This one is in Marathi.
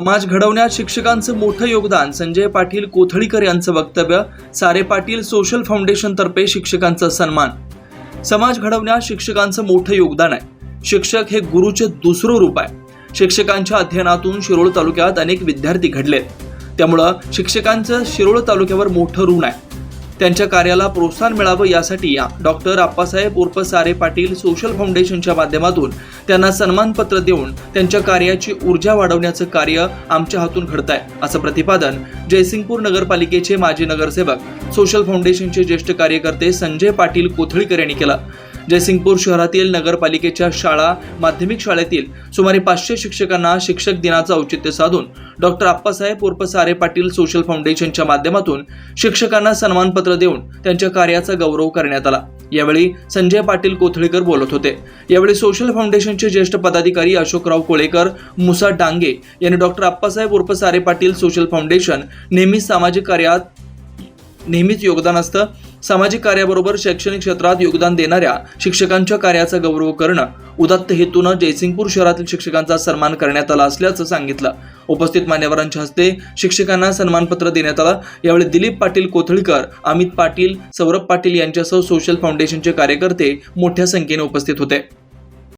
समाज घडवण्यात शिक्षकांचं मोठं योगदान. संजय पाटील कोथळीकर यांचं वक्तव्य. सारे पाटील सोशल फाउंडेशन तर्फे शिक्षकांचा सन्मान. समाज घडवण्यात शिक्षकांचं मोठं योगदान आहे. शिक्षक हे गुरुचे दुसरं रूप आहे. शिक्षकांच्या अध्ययनातून शिरोळ तालुक्यात अनेक विद्यार्थी घडलेत. त्यामुळं शिक्षकांचं शिरोळ तालुक्यावर मोठं ऋण आहे. त्यांच्या कार्याला प्रोत्साहन मिळावं यासाठी डॉक्टर आप्पासाहेब उर्फ सारे पाटील सोशल फाउंडेशनच्या माध्यमातून त्यांना सन्मानपत्र देऊन त्यांच्या कार्याची ऊर्जा वाढवण्याचं कार्य आमच्या हातून घडत आहे असं प्रतिपादन जयसिंगपूर नगरपालिकेचे माजी नगरसेवक सोशल फाउंडेशनचे ज्येष्ठ कार्यकर्ते संजय पाटील कोथळीकर यांनी केलं. जयसिंगपूर शहरातील नगरपालिकेच्या शाळा माध्यमिक शाळेतील सुमारे पाचशे शिक्षकांना शिक्षक दिनाचं औचित्य साधून डॉक्टर आप्पासाहेब उर्फ सारे पाटील सोशल फाउंडेशनच्या माध्यमातून शिक्षकांना सन्मानपत्र देऊन त्यांच्या कार्याचा गौरव करण्यात आला. यावेळी संजय पाटील कोथळीकर बोलत होते. यावेळी सोशल फाउंडेशनचे ज्येष्ठ पदाधिकारी अशोकराव कोळेकर मुसा डांगे यांनी डॉक्टर आप्पासाहेब उर्फ सारे पाटील सोशल फाउंडेशन नेहमीच सामाजिक कार्यात नेहमीच योगदान असतं. सामाजिक कार्याबरोबर शैक्षणिक क्षेत्रात योगदान देणाऱ्या शिक्षकांच्या कार्याचा गौरव करणं उदात्त हेतूनं जयसिंगपूर शहरातील शिक्षकांचा सन्मान करण्यात आला असल्याचं सांगितलं. उपस्थित मान्यवरांच्या हस्ते शिक्षकांना सन्मानपत्र देण्यात आलं. यावेळी दिलीप पाटील कोथळीकर अमित पाटील सौरभ पाटील यांच्यासह सोशल फाउंडेशनचे कार्यकर्ते मोठ्या संख्येने उपस्थित होते.